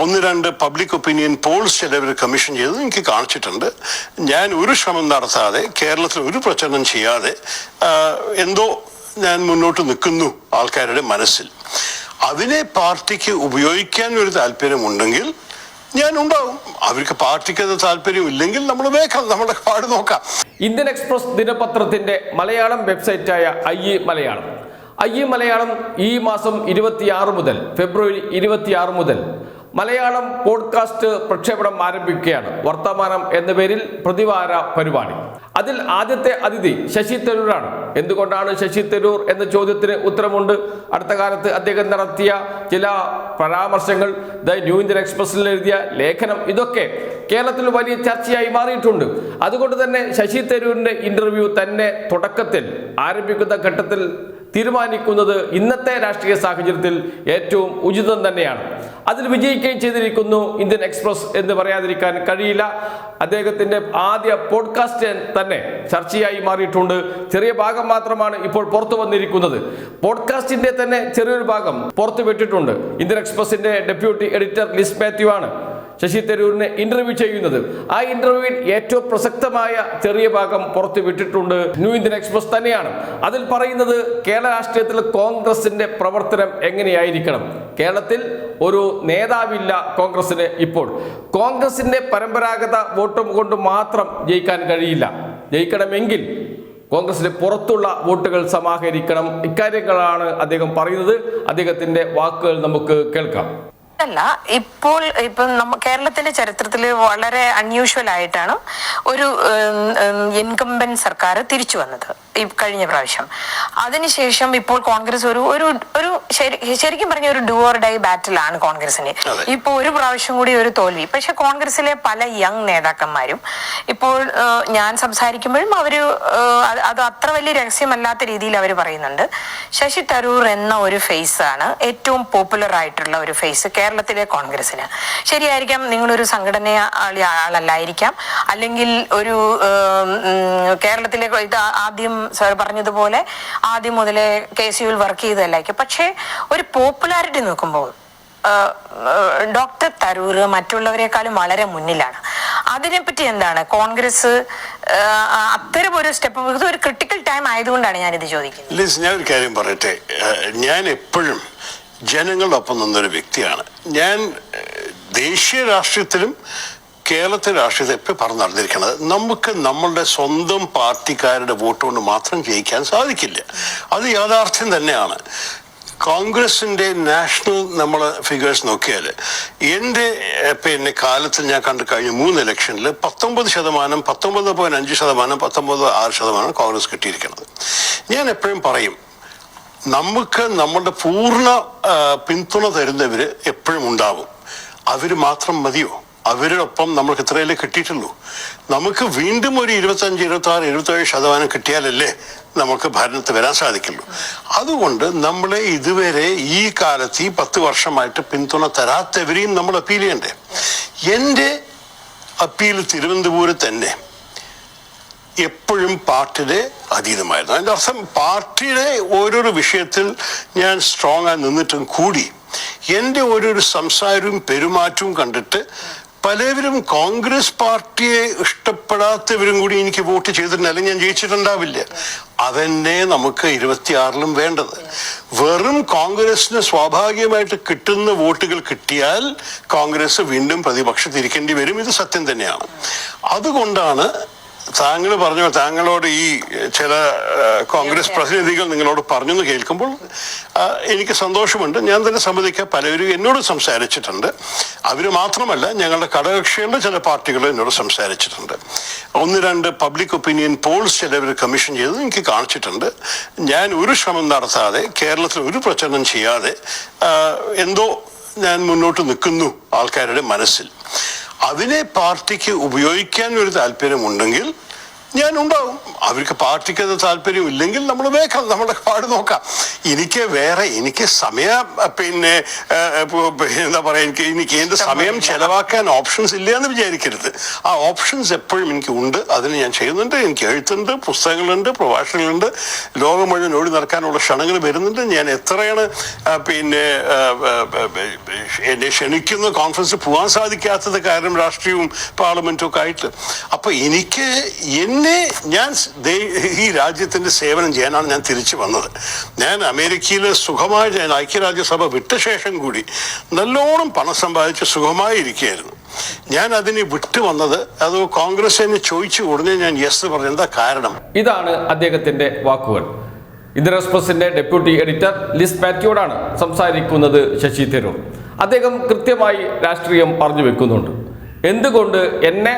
ഒന്ന് രണ്ട് public opinion polls ചിലവർ കമ്മീഷൻ ചെയ്തത് എനിക്ക് കാണിച്ചിട്ടുണ്ട്. ഞാൻ ഒരു ശ്രമം നടത്താതെ കേരളത്തിൽ ഒരു പ്രചരണം ചെയ്യാതെ എന്തോ ഞാൻ മുന്നോട്ട് നിൽക്കുന്നു ആൾക്കാരുടെ മനസ്സിൽ. അതിനെ പാർട്ടിക്ക് ഉപയോഗിക്കാൻ ഒരു താല്പര്യമുണ്ടെങ്കിൽ ഞാൻ ഉണ്ടാവും. അവർക്ക് പാർട്ടിക്ക് അത് താല്പര്യം ഇല്ലെങ്കിൽ നമ്മൾ വേഗം നമ്മുടെ പാട് നോക്കാം. ഇന്ത്യൻ എക്സ്പ്രസ് ദിനപത്രത്തിന്റെ മലയാളം വെബ്സൈറ്റായ ഐ മലയാളം. ഐ മലയാളം ഈ മാസം ഇരുപത്തിയാറ് മുതൽ ഫെബ്രുവരി ഇരുപത്തിയാറ് മുതൽ മലയാളം പോഡ്കാസ്റ്റ് പ്രക്ഷേപണം ആരംഭിക്കുകയാണ്. വർത്തമാനം എന്ന പേരിൽ പ്രതിവാര പരിപാടി. അതിൽ ആദ്യത്തെ അതിഥി ശശി തരൂരാണ്. എന്തുകൊണ്ടാണ് ശശി തരൂർ എന്ന ചോദ്യത്തിന് ഉത്തരമുണ്ട്? അടുത്ത കാലത്ത് അദ്ദേഹം നടത്തിയ ചില പരാമർശങ്ങൾ ദ ന്യൂ ഇന്ത്യൻ എക്സ്പ്രസിൽ എഴുതിയ ലേഖനം ഇതൊക്കെ കേരളത്തിൽ വലിയ ചർച്ചയായി മാറിയിട്ടുണ്ട്. അതുകൊണ്ട് തന്നെ ശശി തരൂരിന്റെ ഇന്റർവ്യൂ തന്നെ തുടക്കത്തിൽ ആരംഭിക്കുന്ന ഘട്ടത്തിൽ തീരുമാനിക്കുന്നത് ഇന്നത്തെ രാഷ്ട്രീയ സാഹചര്യത്തിൽ ഏറ്റവും ഉചിതം തന്നെയാണ്. അതിൽ വിജയിക്കുകയും ചെയ്തിരിക്കുന്നു ഇന്ത്യൻ എക്സ്പ്രസ് എന്ന് പറയാതിരിക്കാൻ കഴിയില്ല. അദ്ദേഹത്തിന്റെ ആദ്യ പോഡ്കാസ്റ്റ് തന്നെ ചർച്ചയായി മാറിയിട്ടുണ്ട്. ചെറിയ ഭാഗം മാത്രമാണ് ഇപ്പോൾ പുറത്തു വന്നിരിക്കുന്നത്. പോഡ്കാസ്റ്റിന്റെ തന്നെ ചെറിയൊരു ഭാഗം പുറത്തു വിട്ടിട്ടുണ്ട്. ഇന്ത്യൻ എക്സ്പ്രസിന്റെ ഡെപ്യൂട്ടി എഡിറ്റർ ലിസ് മാത്യു ആണ്. ശശി തരൂരിനെ ഇന്റർവ്യൂ ചെയ്യുന്നത്. ആ ഇന്റർവ്യൂവിൽ ഏറ്റവും പ്രസക്തമായ ചെറിയ ഭാഗം പുറത്തു വിട്ടിട്ടുണ്ട്. ന്യൂ ഇന്ത്യൻ എക്സ്പ്രസ് തന്നെയാണ്. അതിൽ പറയുന്നത് കേരള രാഷ്ട്രീയത്തിൽ കോൺഗ്രസിന്റെ പ്രവർത്തനം എങ്ങനെയായിരിക്കണം? കേരളത്തിൽ ഒരു നേതാവില്ല കോൺഗ്രസിന് ഇപ്പോൾ. കോൺഗ്രസിന്റെ പരമ്പരാഗത വോട്ടും കൊണ്ട് മാത്രം ജയിക്കാൻ കഴിയില്ല. ജയിക്കണമെങ്കിൽ കോൺഗ്രസിന് പുറത്തുള്ള വോട്ടുകൾ സമാഹരിക്കണം. ഇക്കാര്യങ്ങളാണ് അദ്ദേഹം പറയുന്നത്. അദ്ദേഹത്തിന്റെ വാക്കുകൾ നമുക്ക് കേൾക്കാം. അല്ല ഇപ്പോൾ ഇപ്പം നമ്മ കേരളത്തിന്റെ ചരിത്രത്തിൽ വളരെ അൺയൂഷ്വൽ ആയിട്ടാണ് ഒരു ഇൻകംബൻ സർക്കാർ തിരിച്ചു വന്നത്. കഴിഞ്ഞ പ്രാവശ്യം. അതിനുശേഷം ഇപ്പോൾ കോൺഗ്രസ് ഒരു ഒരു ഒരു ശരിക്കും പറഞ്ഞ ഒരു ഡു ഓർ ഡൈ ബാറ്റിലാണ് കോൺഗ്രസിന് അതെ. ഇപ്പോൾ ഒരു പ്രാവശ്യം കൂടി ഒരു തോൽവി. പക്ഷെ കോൺഗ്രസിലെ പല യങ് നേതാക്കന്മാരും ഇപ്പോൾ ഞാൻ സംസാരിക്കുമ്പോഴും അവർ ഏഹ്, അത് അത് അത്ര വലിയ രഹസ്യമല്ലാത്ത രീതിയിൽ അവർ പറയുന്നുണ്ട്. ശശി തരൂർ എന്ന ഒരു ഫേസ് ആണ് ഏറ്റവും പോപ്പുലർ ആയിട്ടുള്ള ഒരു ഫേസ് കേരളത്തിലെ കോൺഗ്രസിന് ശരിയായിരിക്കാം നിങ്ങളൊരു സംഘടന ആളി- ആളല്ലായിരിക്കാം. അല്ലെങ്കിൽ ഒരു കേരളത്തിലെ ഇത് ആദ്യം സാർ പറഞ്ഞതുപോലെ ആദ്യം മുതലേ കെ സി യുവിൽ വർക്ക് ചെയ്തതല്ലായിരിക്കും പക്ഷേ ഒരു പോപ്പുലാരിറ്റി നോക്കുമ്പോൾ ഡോക്ടർ തരൂർ മറ്റുള്ളവരെക്കാളും വളരെ മുന്നിലാണ്. അതിനെപ്പറ്റി എന്താണ്? കോൺഗ്രസ് അത്തരം ഒരു സ്റ്റെപ്പ് ഇത് ഒരു ക്രിട്ടിക്കൽ ടൈം ആയതുകൊണ്ടാണ് ഞാനിത് ചോദിക്കുന്നത്. ഞാൻ ഒരു കാര്യം പറയട്ടെ. ഞാൻ എപ്പോഴും ജനങ്ങളുടെ ഒപ്പം നിന്നൊരു വ്യക്തിയാണ്. ഞാൻ ദേശീയ രാഷ്ട്രീയത്തിലും കേരളത്തിലെ രാഷ്ട്രീയത്തിൽ എപ്പോഴും പറഞ്ഞു നടന്നിരിക്കുന്നത് നമുക്ക് നമ്മളുടെ സ്വന്തം പാർട്ടിക്കാരുടെ വോട്ട് കൊണ്ട് മാത്രം ജയിക്കാൻ സാധിക്കില്ല. അത് യാഥാർത്ഥ്യം തന്നെയാണ്. കോൺഗ്രസിന്റെ നാഷണൽ നമ്മൾ ഫിഗേഴ്സ് നോക്കിയാൽ എന്റെ പിന്നെ കാലത്തിൽ ഞാൻ കണ്ടു കഴിഞ്ഞ മൂന്ന് ഇലക്ഷനിൽ പത്തൊമ്പത് ശതമാനം പത്തൊമ്പത് പോയിന്റ് അഞ്ച് ശതമാനം പത്തൊമ്പത് ആറ് ശതമാനം കോൺഗ്രസ് കിട്ടിയിരിക്കുന്നത് ഞാൻ എപ്പോഴും പറയും നമുക്ക് നമ്മളുടെ പൂർണ പിന്തുണ തരുന്നവര് എപ്പോഴും ഉണ്ടാവും. അവർ മാത്രം മതിയോ? അവരോടൊപ്പം നമുക്ക് ഇത്രയല്ലേ കിട്ടിയിട്ടുള്ളൂ. നമുക്ക് വീണ്ടും ഒരു ഇരുപത്തഞ്ച് ഇരുപത്തി ആറ് ഇരുപത്തേഴ് ശതമാനം കിട്ടിയാലല്ലേ നമുക്ക് ഭരണത്തിൽ വരാൻ സാധിക്കുള്ളൂ. അതുകൊണ്ട് നമ്മളെ ഇതുവരെ ഈ കാലത്ത് ഈ പത്ത് വർഷമായിട്ട് പിന്തുണ തരാത്തവരെയും നമ്മൾ അപ്പീൽ ചെയ്യണ്ടേ? എന്റെ അപ്പീൽ തിരുവനന്തപുരം തന്നെ എപ്പോഴും പാർട്ടിയുടെ അതീതമായിരുന്നു. അതിന്റെ അർത്ഥം പാർട്ടിയുടെ ഓരോരോ വിഷയത്തിൽ ഞാൻ സ്ട്രോങ് ആയി നിന്നിട്ടും കൂടി എന്റെ ഓരോരോ സംസാരവും പെരുമാറ്റവും കണ്ടിട്ട് പലവരും കോൺഗ്രസ് പാർട്ടിയെ ഇഷ്ടപ്പെടാത്തവരും കൂടി എനിക്ക് വോട്ട് ചെയ്തിട്ടുണ്ട്. അല്ലെങ്കിൽ ഞാൻ ജയിച്ചിട്ടുണ്ടാവില്ല. അതന്നെ നമുക്ക് ഇരുപത്തിയാറിലും വേണ്ടത്. വെറും കോൺഗ്രസിന് സ്വാഭാവികമായിട്ട് കിട്ടുന്ന വോട്ടുകൾ കിട്ടിയാൽ കോൺഗ്രസ് വീണ്ടും പ്രതിപക്ഷത്തിരിക്കേണ്ടി വരും. ഇത് സത്യം തന്നെയാണ്. അതുകൊണ്ടാണ് താങ്കൾ പറഞ്ഞു താങ്കളോട് ഈ ചില കോൺഗ്രസ് പ്രതിനിധികൾ നിങ്ങളോട് പറഞ്ഞു എന്ന് കേൾക്കുമ്പോൾ എനിക്ക് സന്തോഷമുണ്ട്. ഞാൻ തന്നെ സമ്മതിക്കാം. പലരും എന്നോട് സംസാരിച്ചിട്ടുണ്ട്. അവർ മാത്രമല്ല ഞങ്ങളുടെ ഘടകകക്ഷികളുടെ ചില പാർട്ടികൾ എന്നോട് സംസാരിച്ചിട്ടുണ്ട്. ഒന്ന് രണ്ട് പബ്ലിക് ഒപ്പീനിയൻ പോൾസ് ചിലവർ കമ്മീഷൻ ചെയ്ത് എനിക്ക് കാണിച്ചിട്ടുണ്ട്. ഞാൻ ഒരു ശ്രമം നടത്താതെ കേരളത്തിൽ ഒരു പ്രചരണം ചെയ്യാതെ എന്തോ ഞാൻ മുന്നോട്ട് നിൽക്കുന്നു ആൾക്കാരുടെ മനസ്സിൽ. അതിനെ പാർട്ടിക്ക് ഉപയോഗിക്കാൻ ഒരു താല്പര്യമുണ്ടെങ്കിൽ ഞാൻ ഉണ്ടാവും അവർക്ക് പാർട്ടിക്ക് അത് താല്പര്യം ഇല്ലെങ്കിൽ നമ്മൾ വേക്കാം നമ്മുടെ പാട് നോക്കാം. എനിക്ക് വേറെ എനിക്ക് സമയ പിന്നെ എന്താ പറയുക എനിക്ക് എനിക്ക് എന്റെ സമയം ചെലവാക്കാൻ ഓപ്ഷൻസ് ഇല്ല എന്ന് വിചാരിക്കരുത്. ആ ഓപ്ഷൻസ് എപ്പോഴും എനിക്ക് ഉണ്ട് അതിന് ഞാൻ ചെയ്യുന്നുണ്ട്. എനിക്ക് എഴുത്തുണ്ട് പുസ്തകങ്ങളുണ്ട് പ്രഭാഷണങ്ങളുണ്ട്. ലോകം മുഴുവൻ ഓടി നടക്കാനുള്ള ക്ഷണങ്ങൾ വരുന്നുണ്ട്. ഞാൻ എത്രയാണ് പിന്നെ എന്നെ ക്ഷണിക്കുന്ന കോൺഫറൻസ് പോകാൻ സാധിക്കാത്തത് കാരണം രാഷ്ട്രീയവും പാർലമെന്റും ഒക്കെ ആയിട്ട്. അപ്പൊ എനിക്ക് എന്നെ ഞാൻ സ് ഈ രാജ്യത്തിന്റെ സേവനം ചെയ്യാനാണ് ഞാൻ തിരിച്ചു വന്നത്. ഞാൻ അമേരിക്കയിൽ സുഖമായി ഞാൻ ഐക്യരാജ്യസഭ വിട്ട ശേഷം കൂടി നല്ലോണം പണം സമ്പാദിച്ച് സുഖമായി ഇരിക്കുകയായിരുന്നു. ഞാൻ അതിനെ വിട്ടു വന്നത് അത് കോൺഗ്രസ് എന്നെ ചോദിച്ചു ഉടനെ ഞാൻ യെസ് പറഞ്ഞു എന്താ കാരണം? ഇതാണ് അദ്ദേഹത്തിന്റെ വാക്കുകൾ. ഇന്ത്യൻ എക്സ്പ്രസിന്റെ ഡെപ്യൂട്ടി എഡിറ്റർ ലിസ് പാറ്റിയോടാണ് സംസാരിക്കുന്നത് ശശി തരൂർ. അദ്ദേഹം കൃത്യമായി രാഷ്ട്രീയം പറഞ്ഞു വെക്കുന്നുണ്ട്. എന്തുകൊണ്ട് എന്നെ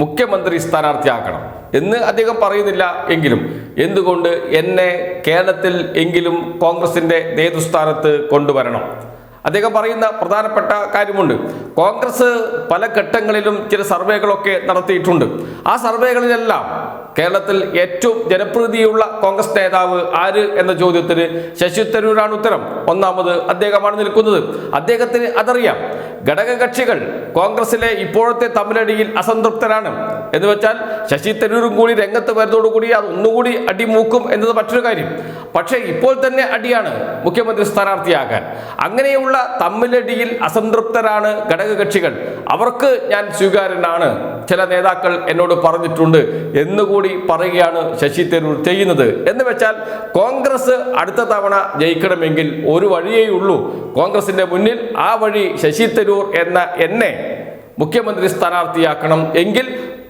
മുഖ്യമന്ത്രി സ്ഥാനാർത്ഥിയാക്കണം? എന്ന് അദ്ദേഹം പറയുന്നില്ല എങ്കിലും. എന്തുകൊണ്ട് എന്നെ കേരളത്തിൽ എങ്കിലും കോൺഗ്രസിന്റെ നേതൃസ്ഥാനത്ത് കൊണ്ടുവരണം? അദ്ദേഹം പറയുന്ന പ്രധാനപ്പെട്ട കാര്യമുണ്ട്. കോൺഗ്രസ് പല ഘട്ടങ്ങളിലും ചില സർവേകളൊക്കെ നടത്തിയിട്ടുണ്ട്. ആ സർവേകളിലെല്ലാം കേരളത്തിൽ ഏറ്റവും ജനപ്രീതിയുള്ള കോൺഗ്രസ് നേതാവ് ആര് എന്ന ചോദ്യത്തിന് ശശി തരൂരാണ് ഉത്തരം. ഒന്നാമത് അദ്ദേഹമാണ് നിൽക്കുന്നത്. അദ്ദേഹത്തിന് അതറിയാം. ഘടകകക്ഷികൾ കോൺഗ്രസിലെ ഇപ്പോഴത്തെ തമ്മിലടിയിൽ അസംതൃപ്തരാണ്. എന്ന് വെച്ചാൽ ശശി തരൂരും കൂടി രംഗത്ത് വരുന്നതോടുകൂടി അത് ഒന്നുകൂടി അടിമൂക്കും എന്നത് മറ്റൊരു കാര്യം. പക്ഷേ ഇപ്പോൾ തന്നെ അടിയാണ് മുഖ്യമന്ത്രി സ്ഥാനാർത്ഥിയാകാൻ. അങ്ങനെയുള്ള തമ്മിലടിയിൽ അസംതൃപ്തരാണ് ഘടകകക്ഷികൾ. അവർക്ക് ഞാൻ സ്വീകാര്യനാണ്. ചില നേതാക്കൾ എന്നോട് പറഞ്ഞിട്ടുണ്ട്. എന്നുകൂടി പറയുകയാണ് ശശി തരൂർ ചെയ്യുന്നത്. എന്ന് വെച്ചാൽ കോൺഗ്രസ് അടുത്ത തവണ ജയിക്കണമെങ്കിൽ ഒരു വഴിയേ ഉള്ളൂ. കോൺഗ്രസിന്റെ മുന്നിൽ ആ വഴി ശശി തരൂർ എന്ന എന്നെ മുഖ്യമന്ത്രി സ്ഥാനാർത്ഥിയാക്കണം. എങ്കിൽ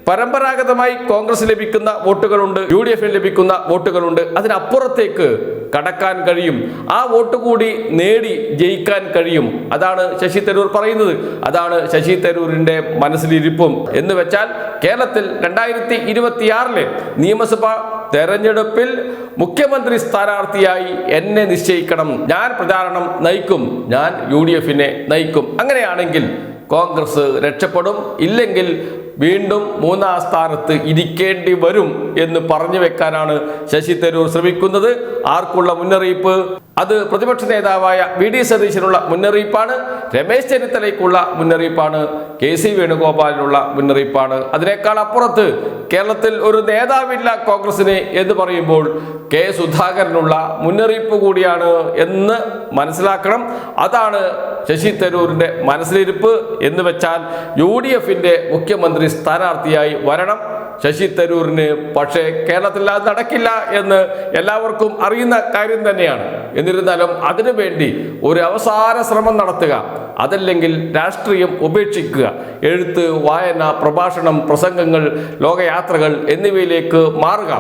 പരമ്പരാഗതമായി കോൺഗ്രസ് ലഭിക്കുന്ന വോട്ടുകളുണ്ട് യു ഡി എഫിന് ലഭിക്കുന്ന വോട്ടുകളുണ്ട്. അതിനപ്പുറത്തേക്ക് കടക്കാൻ കഴിയും. ആ വോട്ട് കൂടി നേടി ജയിക്കാൻ കഴിയും. അതാണ് ശശി തരൂർ പറയുന്നത്. അതാണ് ശശി തരൂരിന്റെ മനസ്സിലിരിപ്പും. എന്ന് വെച്ചാൽ കേരളത്തിൽ രണ്ടായിരത്തി ഇരുപത്തിയാറിലെ നിയമസഭാ തെരഞ്ഞെടുപ്പിൽ മുഖ്യമന്ത്രി സ്ഥാനാർത്ഥിയായി എന്നെ നിശ്ചയിക്കണം. ഞാൻ പ്രചാരണം നയിക്കും. ഞാൻ യു ഡി എഫിനെ നയിക്കും. അങ്ങനെയാണെങ്കിൽ കോൺഗ്രസ് രക്ഷപ്പെടും. ഇല്ലെങ്കിൽ വീണ്ടും മൂന്നാം സ്ഥാനത്ത് ഇരിക്കേണ്ടി വരും എന്ന് പറഞ്ഞു വെക്കാനാണ് ശശി തരൂർ ശ്രമിക്കുന്നത്. ആർക്കുള്ള മുന്നറിയിപ്പ്? അത് പ്രതിപക്ഷ നേതാവായ വി ഡി സതീശനുള്ള മുന്നറിയിപ്പാണ്. രമേശ് ചെന്നിത്തലയ്ക്കുള്ള മുന്നറിയിപ്പാണ്. കെ സി വേണുഗോപാലിനുള്ള മുന്നറിയിപ്പാണ്. അതിനേക്കാൾ അപ്പുറത്ത് കേരളത്തിൽ ഒരു നേതാവില്ല കോൺഗ്രസിന് എന്ന് പറയുമ്പോൾ കെ സുധാകരനുള്ള മുന്നറിയിപ്പ് കൂടിയാണ് എന്ന് മനസ്സിലാക്കണം. അതാണ് ശശി തരൂരിന്റെ മനസ്സിലിരിപ്പ് എന്ന് വെച്ചാൽ യു ഡി എഫിന്റെ മുഖ്യമന്ത്രി സ്ഥാനാർത്ഥിയായി വരണം. ശശി തരൂരിന് പക്ഷേ കേരളത്തിൽ അത് നടക്കില്ല എന്ന് എല്ലാവർക്കും അറിയുന്ന കാര്യം തന്നെയാണ്. എന്നിരുന്നാലും അതിനുവേണ്ടി ഒരു അവസാന ശ്രമം നടത്തുക അതല്ലെങ്കിൽ രാഷ്ട്രീയം ഉപേക്ഷിക്കുക എഴുത്ത് വായന പ്രഭാഷണം പ്രസംഗങ്ങൾ ലോകയാത്രകൾ എന്നിവയിലേക്ക് മാറുക.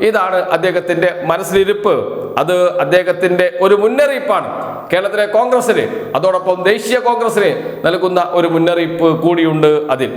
ഇതാണ് അദ്ദേഹത്തിന്റെ മനസ്സിലിരിപ്പ്. അത് അദ്ദേഹത്തിന്റെ ഒരു മുന്നറിയിപ്പാണ്. കേരളത്തിലെ കോൺഗ്രസിന് അതോടൊപ്പം ദേശീയ കോൺഗ്രസിന് നൽകുന്ന ഒരു മുന്നറിയിപ്പ് കൂടിയുണ്ട് അതിൽ.